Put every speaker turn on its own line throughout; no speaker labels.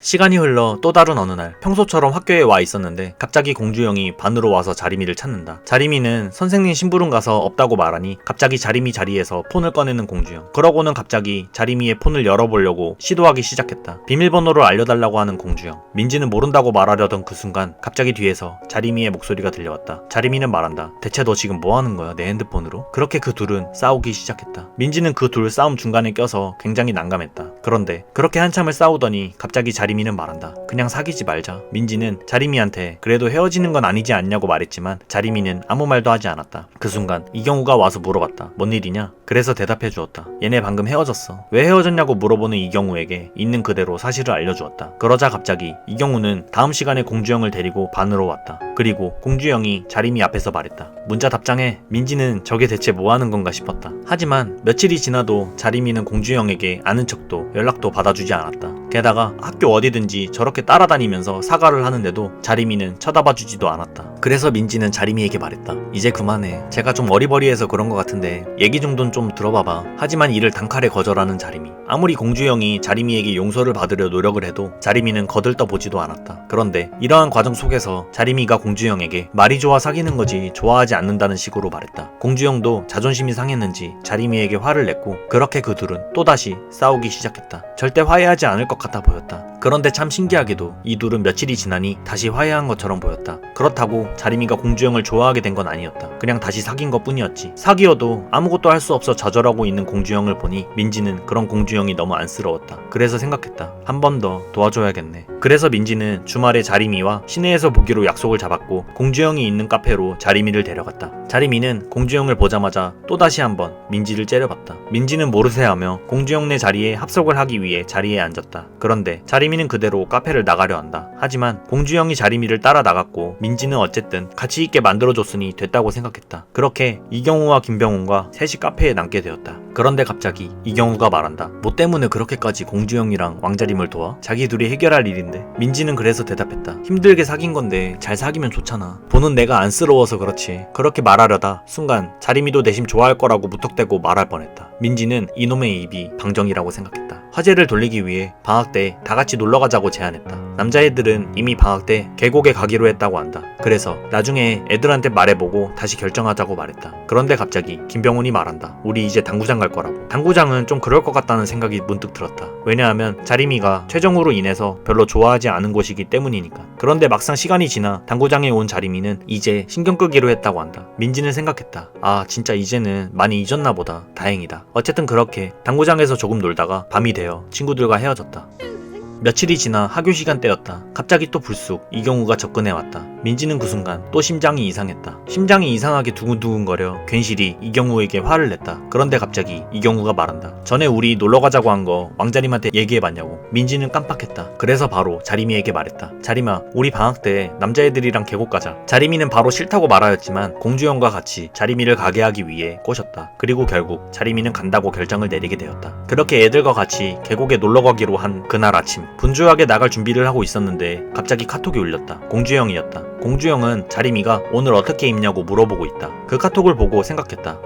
시간이 흘러 또 다른 어느 날 평소처럼 학교에 와 있었는데 갑자기 공주영이 반으로 와서 자리미를 찾는다. 자리미는 선생님 심부름 가서 없다고 말하니 갑자기 자리미 자리에서 폰을 꺼내는 공주영. 그러고는 갑자기 자리미의 폰을 열어보려고 시도하기 시작했다. 비밀번호를 알려달라고 하는 공주영. 민지는 모른다고 말하려던 그 순간 갑자기 뒤에서 자리미의 목소리가 들려왔다. 자리미는 말한다. 대체 너 지금 뭐 하는 거야 내 핸드폰으로? 그렇게 그 둘은 싸우기 시작했다. 민지는 그 둘 싸움 중간에 껴서 굉장히 난감했다. 그런데 그렇게 한참을 싸우더니 갑자기 자리 미는 말한다. 그냥 사귀지 말자. 민지는 자리미한테 그래도 헤어지는 건 아니지 않냐고 말했지만 자리미는 아무 말도 하지 않았다. 그 순간 이경우가 와서 물어봤다. 뭔 일이냐? 그래서 대답해 주었다. 얘네 방금 헤어졌어. 왜 헤어졌냐고 물어보는 이경우에게 있는 그대로 사실을 알려주었다. 그러자 갑자기 이경우는 다음 시간에 공주영을 데리고 반으로 왔다. 그리고 공주영이 자리미 앞에서 말했다. 문자 답장해. 민지는 저게 대체 뭐 하는 건가 싶었다. 하지만 며칠이 지나도 자리미는 공주영에게 아는 척도 연락도 받아주지 않았다. 게다가 학교 어디든지 저렇게 따라다니면서 사과를 하는데도 자리미는 쳐다봐 주지도 않았다. 그래서 민지는 자리미에게 말했다. 이제 그만해. 제가 좀 어리버리해서 그런 것 같은데 얘기 정도는 좀 들어봐봐. 하지만 이를 단칼에 거절하는 자리미. 아무리 공주영이 자리미에게 용서를 받으려 노력을 해도 자리미는 거들떠 보지도 않았다. 그런데 이러한 과정 속에서 자리미가 공주영에게 말이 좋아 사귀는 거지 좋아하지 않는다는 식으로 말했다. 공주영도 자존심이 상했는지 자리미에게 화를 냈고 그렇게 그 둘은 또다시 싸우기 시작했다. 절대 화해하지 않을 것 같아 보였다. 그런데 참 신기하게도 이 둘은 며칠이 지나니 다시 화해한 것처럼 보였다. 그렇다고 자리미가 공주영을 좋아하게 된 건 아니었다. 그냥 다시 사귄 것 뿐이었지. 사귀어도 아무것도 할 수 없어 좌절하고 있는 공주영을 보니 민지는 그런 공주영이 너무 안쓰러웠다. 그래서 생각했다. 한 번 더 도와줘야겠네. 그래서 민지는 주말에 자리미와 시내에서 보기로 약속을 잡았고 공주영이 있는 카페로 자리미를 데려갔다. 자리미는 공주영을 보자마자 또다시 한번 민지를 째려봤다. 민지는 모르세하며 공주영네 자리에 합석을 하기 위해 자리에 앉았다. 그런데 자리미는 그대로 카페를 나가려 한다. 하지만 공주영이 자리미를 따라 나갔고 민지는 어쨌든 가치 있게 만들어줬으니 됐다고 생각했다. 그렇게 이경우와 김병훈과 셋이 카페에 남게 되었다. 그런데 갑자기 이경우가 말한다. 뭐 때문에 그렇게까지 공주영이랑 왕자림을 도와? 자기 둘이 해결할 일인데. 민지는 그래서 대답했다. 힘들게 사귄 건데 잘 사귀면 좋잖아. 보는 내가 안쓰러워서 그렇지. 그렇게 말하려다 순간 자리미도 내심 좋아할 거라고 무턱대고 말할 뻔했다. 민지는 이놈의 입이 방정이라고 생각했다. 화제를 돌리기 위해 방학 때 다 같이 놀러 가자고 제안했다. 남자애들은 이미 방학 때 계곡에 가기로 했다고 한다. 그래서 나중에 애들한테 말해보고 다시 결정하자고 말했다. 그런데 갑자기 김병훈이 말한다. 우리 이제 당구장 갈 거라고. 당구장은 좀 그럴 것 같다는 생각이 문득 들었다. 왜냐하면 자리미가 최정우로 인해서 별로 좋아하지 않은 곳이기 때문이니까. 그런데 막상 시간이 지나 당구장에 온 자리미는 이제 신경 끄기로 했다고 한다. 민지는 생각했다. 아 진짜 이제는 많이 잊었나 보다. 다행이다. 어쨌든 그렇게 당구장에서 조금 놀다가 밤이 되어 친구들과 헤어졌다. 며칠이 지나 학교 시간 때였다. 갑자기 또 불쑥 이경우가 접근해 왔다. 민지는 그 순간 또 심장이 이상했다. 심장이 이상하게 두근두근거려 괜시리 이경우에게 화를 냈다. 그런데 갑자기 이경우가 말한다. 전에 우리 놀러 가자고 한 거 왕자림한테 얘기해 봤냐고. 민지는 깜빡했다. 그래서 바로 자리미에게 말했다. 자리마, 우리 방학 때 남자애들이랑 계곡 가자. 자리미는 바로 싫다고 말하였지만 공주영과 같이 자리미를 가게 하기 위해 꼬셨다. 그리고 결국 자리미는 간다고 결정을 내리게 되었다. 그렇게 애들과 같이 계곡에 놀러 가기로 한 그날 아침 분주하게 나갈 준비를 하고 있었는데 갑자기 카톡이 울렸다. 공주영이었다. 공주영은 자리미가 오늘 어떻게 입냐고 물어보고 있다. 그 카톡을 보고 생각했다. 하,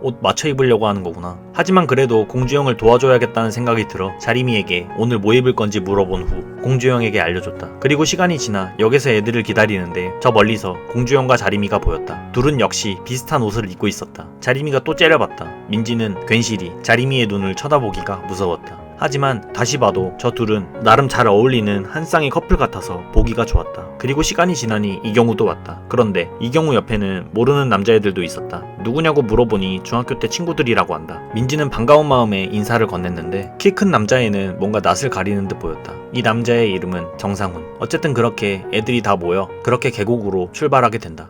옷 맞춰 입으려고 하는 거구나. 하지만 그래도 공주영을 도와줘야겠다는 생각이 들어 자리미에게 오늘 뭐 입을 건지 물어본 후 공주영에게 알려줬다. 그리고 시간이 지나 역에서 애들을 기다리는데 저 멀리서 공주영과 자리미가 보였다. 둘은 역시 비슷한 옷을 입고 있었다. 자리미가 또 째려봤다. 민지는 괜시리 자리미의 눈을 쳐다보기가 무서웠다. 하지만 다시 봐도 저 둘은 나름 잘 어울리는 한 쌍의 커플 같아서 보기가 좋았다. 그리고 시간이 지나니 이경우도 왔다. 그런데 이경우 옆에는 모르는 남자애들도 있었다. 누구냐고 물어보니 중학교 때 친구들이라고 한다. 민지는 반가운 마음에 인사를 건넸는데 키 큰 남자애는 뭔가 낯을 가리는 듯 보였다. 이 남자의 이름은 정상훈. 어쨌든 그렇게 애들이 다 모여 그렇게 계곡으로 출발하게 된다.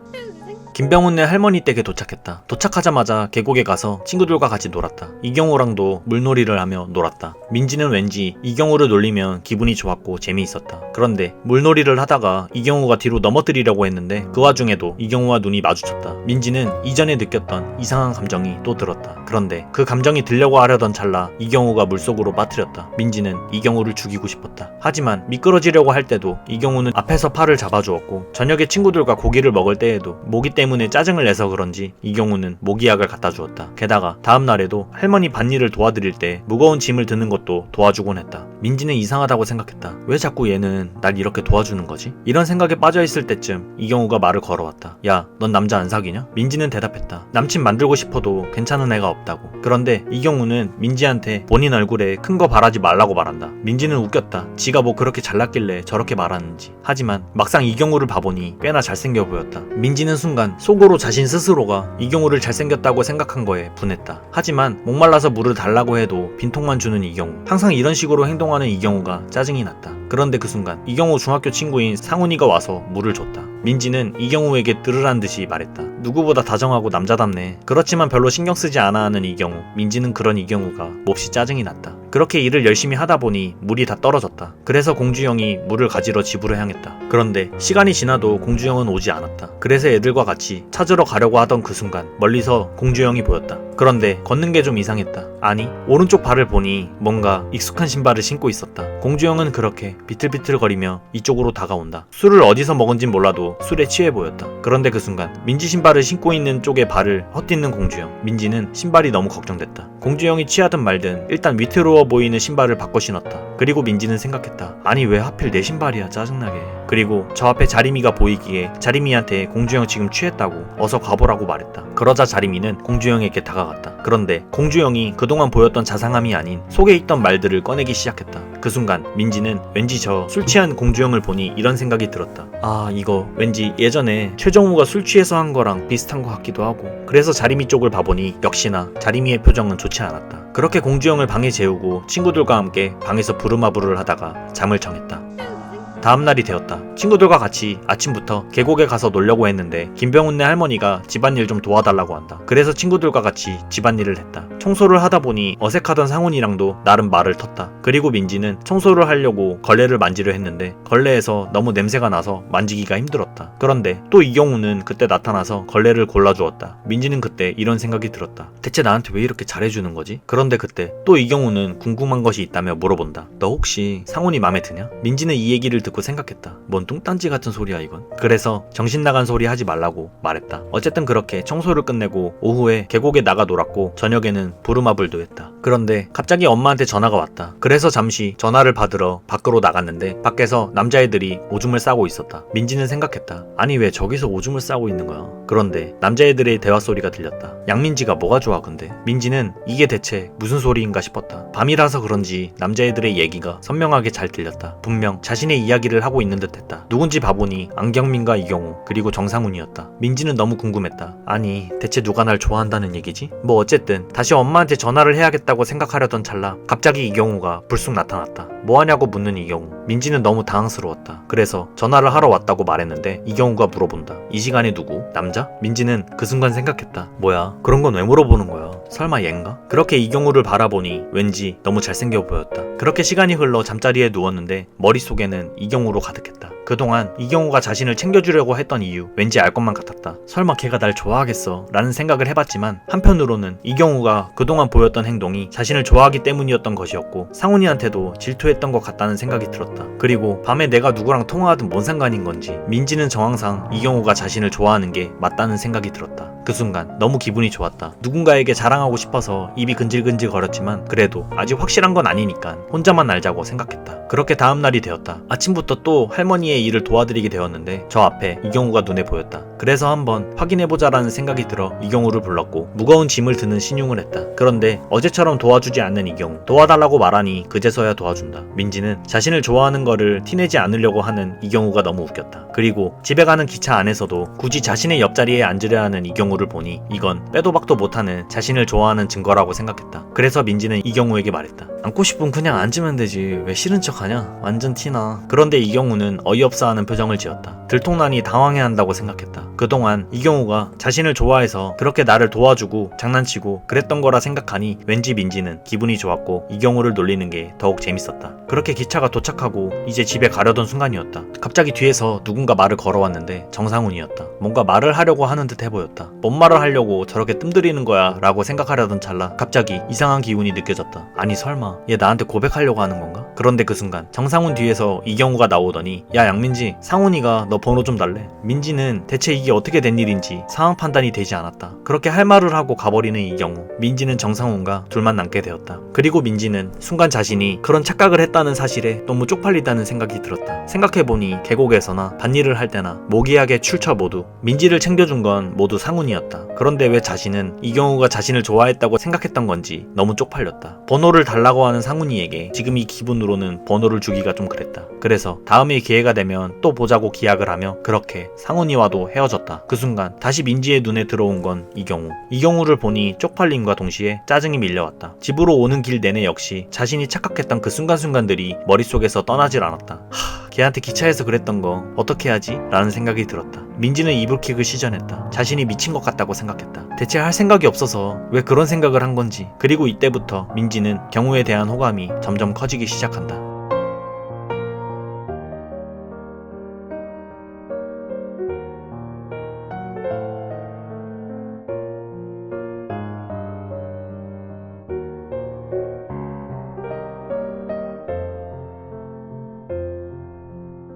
김병훈네 할머니 댁에 도착했다. 도착하자마자 계곡에 가서 친구들과 같이 놀았다. 이경우랑도 물놀이를 하며 놀았다. 민지는 왠지 이경우를 놀리면 기분이 좋았고 재미있었다. 그런데 물놀이를 하다가 이경우가 뒤로 넘어뜨리려고 했는데 그 와중에도 이경우와 눈이 마주쳤다. 민지는 이전에 느꼈던 이상한 감정이 또 들었다. 그런데 그 감정이 들려고 하려던 찰나 이경우가 물속으로 빠뜨렸다. 민지는 이경우를 죽이고 싶었다. 하지만 미끄러지려고 할 때도 이경우는 앞에서 팔을 잡아주었고 저녁에 친구들과 고기를 먹을 때에도 모기 때문에 때문에 짜증을 내서 그런지 이경우는 모기약을 갖다 주었다. 게다가 다음 날에도 할머니 밭일을 도와드릴 때 무거운 짐을 드는 것도 도와주곤 했다. 민지는 이상하다고 생각했다. 왜 자꾸 얘는 날 이렇게 도와주는 거지? 이런 생각에 빠져 있을 때쯤 이경우가 말을 걸어왔다. 야, 넌 남자 안 사귀냐? 민지는 대답했다. 남친 만들고 싶어도 괜찮은 애가 없다고. 그런데 이경우는 민지한테 본인 얼굴에 큰 거 바라지 말라고 말한다. 민지는 웃겼다. 지가 뭐 그렇게 잘났길래 저렇게 말하는지. 하지만 막상 이경우를 봐보니 꽤나 잘생겨 보였다. 민지는 순간 속으로 자신 스스로가 이경우를 잘생겼다고 생각한 거에 분했다. 하지만 목말라서 물을 달라고 해도 빈통만 주는 이경우. 항상 이런 식으로 행동하는 이경우가 짜증이 났다. 그런데 그 순간 이경우 중학교 친구인 상훈이가 와서 물을 줬다. 민지는 이경우에게 들으란 듯이 말했다. 누구보다 다정하고 남자답네. 그렇지만 별로 신경 쓰지 않아 하는 이경우. 민지는 그런 이경우가 몹시 짜증이 났다. 그렇게 일을 열심히 하다 보니 물이 다 떨어졌다. 그래서 공주영이 물을 가지러 집으로 향했다. 그런데 시간이 지나도 공주영은 오지 않았다. 그래서 애들과 같이 찾으러 가려고 하던 그 순간 멀리서 공주영이 보였다. 그런데 걷는 게 좀 이상했다. 아니, 오른쪽 발을 보니 뭔가 익숙한 신발을 신고 있었다. 공주영은 그렇게 비틀비틀거리며 이쪽으로 다가온다. 술을 어디서 먹은진 몰라도 술에 취해 보였다. 그런데 그 순간 민지 신발을 신고 있는 쪽에 발을 헛디는 공주영. 민지는 신발이 너무 걱정됐다. 공주영이 취하든 말든 일단 위태로워 보이는 신발을 바꿔 신었다. 그리고 민지는 생각했다. 아니 왜 하필 내 신발이야 짜증나게. 그리고 저 앞에 자리미가 보이기에 자리미한테 공주영 지금 취했다고 어서 가보라고 말했다. 그러자 자리미는 공주영에게 다가갔다. 그런데 공주영이 그동안 보였던 자상함이 아닌 속에 있던 말들을 꺼내기 시작했다. 그 순간 민지는 왠지 저 술 취한 공주영을 보니 이런 생각이 들었다. 아 이거 왠지 예전에 최정우가 술 취해서 한 거랑 비슷한 것 같기도 하고 그래서 자리미 쪽을 봐보니 역시나 자리미의 표정은 좋지 않았다. 그렇게 공주영을 방에 재우고 친구들과 함께 방에서 부르마부를 하다가 잠을 청했다. 다음 날이 되었다. 친구들과 같이 아침부터 계곡에 가서 놀려고 했는데 김병훈네 할머니가 집안일 좀 도와달라고 한다. 그래서 친구들과 같이 집안일을 했다. 청소를 하다 보니 어색하던 상훈이랑도 나름 말을 텄다. 그리고 민지는 청소를 하려고 걸레를 만지려 했는데 걸레에서 너무 냄새가 나서 만지기가 힘들었다. 그런데 또 이경우는 그때 나타나서 걸레를 골라주었다. 민지는 그때 이런 생각이 들었다. 대체 나한테 왜 이렇게 잘해주는 거지? 그런데 그때 또 이경우는 궁금한 것이 있다며 물어본다. 너 혹시 상훈이 맘에 드냐? 민지는 이 얘기를 듣고 생각했다. 뭔 뚱딴지 같은 소리야 이건. 그래서 정신 나간 소리 하지 말라고 말했다. 어쨌든 그렇게 청소를 끝내고 오후에 계곡에 나가 놀았고 저녁에는 부루마블도 했다. 그런데 갑자기 엄마한테 전화가 왔다. 그래서 잠시 전화를 받으러 밖으로 나갔는데 밖에서 남자애들이 오줌을 싸고 있었다. 민지는 생각했다. 아니 왜 저기서 오줌을 싸고 있는 거야? 그런데 남자애들의 대화 소리가 들렸다. 양민지가 뭐가 좋아 근데? 민지는 이게 대체 무슨 소리인가 싶었다. 밤이라서 그런지 남자애들의 얘기가 선명하게 잘 들렸다. 분명 자신의 이야기 를 하고 있는 듯했다. 누군지 봐보니 안경민과 이경우 그리고 정상훈이었다. 민지는 너무 궁금했다. 아니 대체 누가 날 좋아한다는 얘기지? 뭐 어쨌든 다시 엄마한테 전화를 해야겠다고 생각하려던 찰나 갑자기 이경우가 불쑥 나타났다. 뭐하냐고 묻는 이경우. 민지는 너무 당황스러웠다. 그래서 전화를 하러 왔다고 말했는데 이경우가 물어본다. 이 시간에 누구? 남자? 민지는 그 순간 생각했다. 뭐야? 그런 건 왜 물어보는 거야? 설마 얜가? 그렇게 이경우를 바라보니 왠지 너무 잘생겨 보였다. 그렇게 시간이 흘러 잠자리에 누웠는데 머릿속에는 이경 우로 가득했다. 그동안 이경우가 자신을 챙겨주려고 했던 이유 왠지 알 것만 같았다. 설마 걔가 날 좋아하겠어 라는 생각을 해봤지만 한편으로는 이경우가 그동안 보였던 행동이 자신을 좋아하기 때문이었던 것이었고 상훈이한테도 질투했던 것 같다는 생각이 들었다. 그리고 밤에 내가 누구랑 통화하든 뭔 상관인 건지 민지는 정황상 이경우가 자신을 좋아하는 게 맞다는 생각이 들었다. 그 순간 너무 기분이 좋았다. 누군가에게 자랑하고 싶어서 입이 근질근질 거렸지만 그래도 아직 확실한 건 아니니까 혼자만 알자고 생각했다. 그렇게 다음 날이 되었다. 아침부터 또 할머니의 일을 도와드리게 되었는데 저 앞에 이경우가 눈에 보였다. 그래서 한번 확인해보자라는 생각이 들어 이경우를 불렀고 무거운 짐을 드는 신용을 했다. 그런데 어제처럼 도와주지 않는 이경우. 도와달라고 말하니 그제서야 도와준다. 민지는 자신을 좋아하는 거를 티내지 않으려고 하는 이경우가 너무 웃겼다. 그리고 집에 가는 기차 안에서도 굳이 자신의 옆자리에 앉으려 하는 이경우를 보니 이건 빼도 박도 못하는 자신을 좋아하는 증거라고 생각했다. 그래서 민지는 이경우에게 말했다. 앉고 싶으면 그냥 앉으면 되지. 왜 싫은 척 하냐? 완전 티나. 그런데 이경우는 어이 없어 하는 표정을 지었다. 들통난이 당황해 한다고 생각했다. 그동안 이경우가 자신을 좋아해서 그렇게 나를 도와주고 장난치고 그랬던 거라 생각하니 왠지 민지는 기분이 좋았고 이경우를 놀리는 게 더욱 재밌었다. 그렇게 기차가 도착하고 이제 집에 가려던 순간이었다. 갑자기 뒤에서 누군가 말을 걸어왔는데 정상훈이었다. 뭔가 말을 하려고 하는 듯 해보였다. 뭔 말을 하려고 저렇게 뜸들이는 거야 라고 생각하려던 찰나 갑자기 이상한 기운이 느껴졌다. 아니 설마 얘 나한테 고백하려고 하는 건가? 그런데 그 순간 정상훈 뒤에서 이경우가 나오더니 야 양민지 상훈이가 너 번호 좀 달래. 민지는 대체 이게 어떻게 된 일인지 상황 판단이 되지 않았다. 그렇게 할 말을 하고 가버리는 이 경우. 민지는 정상훈과 둘만 남게 되었다. 그리고 민지는 순간 자신이 그런 착각을 했다는 사실에 너무 쪽팔리다는 생각이 들었다. 생각해보니 계곡에서나 밭일을 할 때나 모기약의 출처 모두 민지를 챙겨준 건 모두 상훈이었다. 그런데 왜 자신은 이경우가 자신을 좋아했다고 생각했던 건지 너무 쪽팔렸다. 번호를 달라고 하는 상훈이에게 지금 이 기분으로는 번호를 주기가 좀 그랬다. 그래서 다음에 기회가 되면 또 보자고 기약을 하며 그렇게 상훈이와도 헤어졌다. 그 순간 다시 민지의 눈에 들어온 건 이경우. 이경우를 보니 쪽팔림과 동시에 짜증이 밀려왔다. 집으로 오는 길 내내 역시 자신이 착각했던 그 순간순간들이 머릿속에서 떠나질 않았다. 하, 걔한테 기차에서 그랬던 거 어떻게 하지? 라는 생각이 들었다. 민지는 이불킥을 시전했다. 자신이 미친 것 같다고 생각했다. 대체 할 생각이 없어서 왜 그런 생각을 한 건지. 그리고 이때부터 민지는 경우에 대한 호감이 점점 커지기 시작한다.